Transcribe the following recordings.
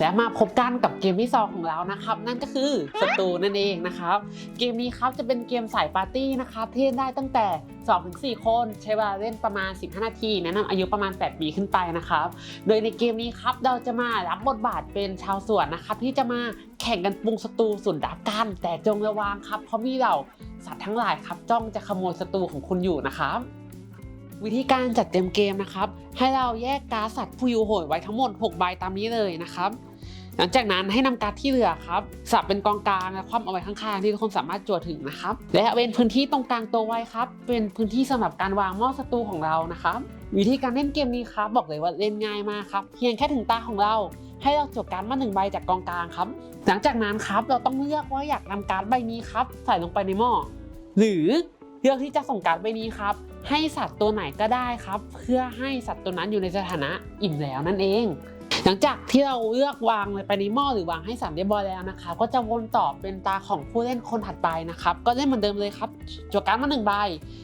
และมาพบกันกับเกมที่2ของเรานะครับ นั่นก็คือสตูนั่นเองนะครับ เกมนี้ครับจะเป็นเกมสายปาร์ตี้นะครับที่เล่นได้ตั้งแต่ 2-4 คน ใช้เวลาเล่นประมาณ 15 นาที แนะนำอายุประมาณ 8 ปีขึ้นไปนะครับ โดยในเกมนี้ครับเราจะมารับบทบาทเป็นชาวสวนนะครับที่จะมาแข่งกันปรุงสตูสุดดับกัน แต่จงระวังครับเพราะมีเหล่าสัตว์ทั้งหลายครับจ้องจะขโมยสตูของคุณอยู่นะครับวิธีการจัดเต็มเกมนะครับ ให้เราแยกการ์ดสัตว์ผู้อยู่โหยไว้ทั้งหมด 6 ใบตามนี้เลยนะครับ หลังจากนั้นให้นำการ์ดที่เหลือครับ สับเป็นกองกลางและคว่ำเอาไว้ข้างๆ ที่ทุกคนสามารถจั่วถึงนะครับ และเป็นพื้นที่ตรงกลางตัวไว้ครับ เป็นพื้นที่สำหรับการวางหม้อศัตรูของเรานะครับวิธีการเล่นเกมนี้ครับบอกเลยว่าเล่นง่ายมากครับเพียงแค่ถึงตาของเราให้เราจดการ์ดมาหนึ่งใบจากกองกลางครับ หลังจากนั้นครับเราต้องเลือกว่าอยากนำการ์ดใบนี้ครับใส่ลงไปในหม้อหรือเลือกที่จะส่งการ์ดใบนี้ครับ ให้สัตว์ตัวไหนก็ได้ครับ เพื่อให้สัตว์ตัวนั้นอยู่ในสถานะอิ่มแล้วนั่นเอง หลังจากที่เราเลือกวางไปในหม้อหรือวางให้สัตว์เรียบร้อยแล้วนะคะ ก็จะวนต่อเป็นตาของผู้เล่นคนถัดไปนะครับ ก็เล่นเหมือนเดิมเลยครับจวการ์ดมาหนึ่งใบ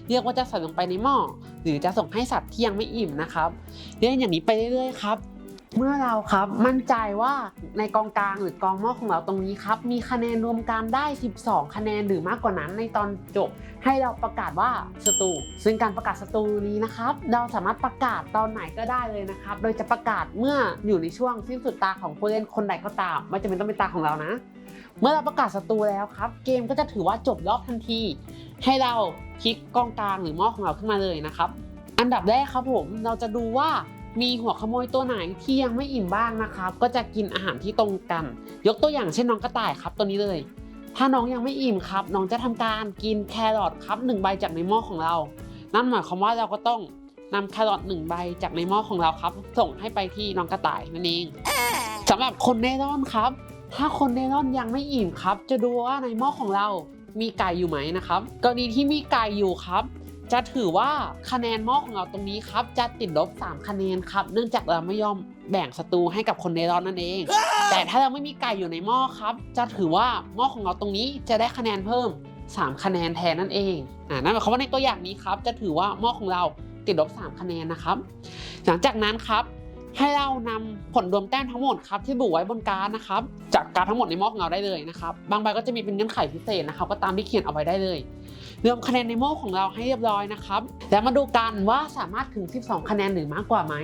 เรียกว่าจะใส่ลงไปในหม้อหรือจะส่งให้สัตว์ที่ยังไม่อิ่มนะครับเล่นอย่างนี้ไปเรื่อยๆครับ เมื่อเราครับมั่นใจว่าในกองกลางหรือกองหม้อของเราตรงนี้ครับมีคะแนนรวมกันได้ 12 คะแนนหรือมากกว่านั้นในตอนจบ ให้เราประกาศว่าสตู ซึ่งการประกาศสตูนี้นะครับเราสามารถประกาศตอนไหนก็ได้เลยนะครับ โดยจะประกาศเมื่ออยู่ในช่วงสิ้นสุดตาของผู้เล่นคนใดก็ตาม ไม่จำเป็นต้องเป็นตาของเรานะ เมื่อเราประกาศสตูแล้วครับ เกมก็จะถือว่าจบรอบทันที ให้เราคลิกกองกลางหรือหม้อของเราขึ้นมาเลยนะครับ อันดับแรกครับผมเราจะดูว่า มีหัวขโมยตัวไหนที่ยังไม่อิ่มบ้างนะครับ ก็จะกินอาหารที่ตรงกัน ยกตัวอย่างเช่นน้องกระต่ายครับตัวนี้เลย ถ้าน้องยังไม่อิ่มครับ น้องจะทำการกินแครอทครับหนึ่งใบจากในหม้อของเรา นั่นหมายความว่าเราก็ต้องนำแครอทหนึ่งใบจากในหม้อของเราครับ ส่งให้ไปที่น้องกระต่ายนั่นเองสำหรับคนเร่ร่อนครับ ถ้าคนเร่ร่อนยังไม่อิ่มครับ จะดูว่าในหม้อของเรามีไก่อยู่ไหมนะครับกรณีที่มีไก่อยู่ครับ จะถือว่าคะแนนหม้อของเราตรงนี้ครับจะติดลบ 3 คะแนนครับ เนื่องจากเราไม่ยอมแบ่งศัตรูให้กับคนในร้อนนั่นเอง แต่ถ้าเราไม่มีไก่อยู่ในหม้อครับ จะถือว่าหม้อของเราตรงนี้จะได้คะแนนเพิ่ม 3 คะแนนแทนนั่นเองอ่านั่นหมายความว่าในตัวอย่างนี้ครับ จะถือว่าหม้อของเราติดลบ 3 คะแนนนะครับ หลังจากนั้นครับ ให้เรานำผลรวมแต้มทั้งหมดครับที่บุไว้บนการ์ดนะครับจากการดทั้งหมดในหม้อของเราได้เลยนะครับบางใบก็จะมีเป็นเงื่อนไขพิเศษนะครับก็ตามที่เขียนเอาไว้ได้เลยรวมคะแนนในหม้อของเราให้เรียบร้อยนะครับแล้วมาดูกันว่าสามารถถึง 12 คะแนนหรือมากกว่าไหม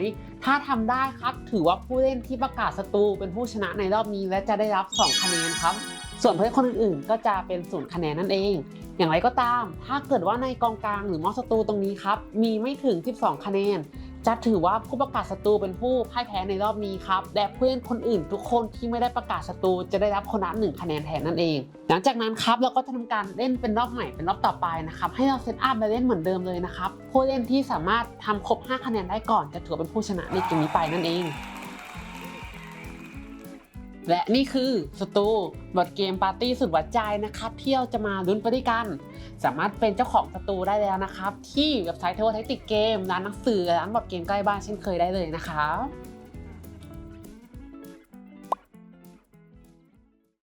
ถ้าทำได้ครับ ถือว่าผู้เล่นที่ประกาศศัตรูเป็นผู้ชนะในรอบนี้ และจะได้รับ 2 คะแนนครับ ส่วนผู้เล่นคนอื่นๆ ก็จะเป็นศูนย์คะแนนนั่นเอง อย่างไรก็ตาม ถ้าเกิดว่าในกองกลางหรือมอศัตรูตรงนี้ครับ มีไม่ถึง 12 คะแนน จะถือว่าผู้ประกาศศัตรูเป็นผู้พ่ายแพ้ในรอบนี้ครับ และเพื่อนคนอื่นทุกคนที่ไม่ได้ประกาศศัตรูจะได้รับคนละหนึ่งคะแนนแทนนั่นเอง หลังจากนั้นครับเราก็จะทำการเล่นเป็นรอบใหม่เป็นรอบต่อไปนะครับให้เราเซตอัพไปเล่นเหมือนเดิมเลยนะครับผู้เล่นที่สามารถทำครบ 5 คะแนนได้ก่อนจะถือเป็นผู้ชนะในเกมนี้ไปนั่นเอง และนี่คือสตูบอดเกมปาร์ตี้สุดหวัดใจนะครับที่เราจะมาลุ้นไปด้วยกัน สามารถเป็นเจ้าของสตูได้แล้วนะครับ ที่เว็บไซต์เทวไทติกเกมร้านหนังสือร้านบอดเกมใกล้บ้านเช่นเคยได้เลยนะครับ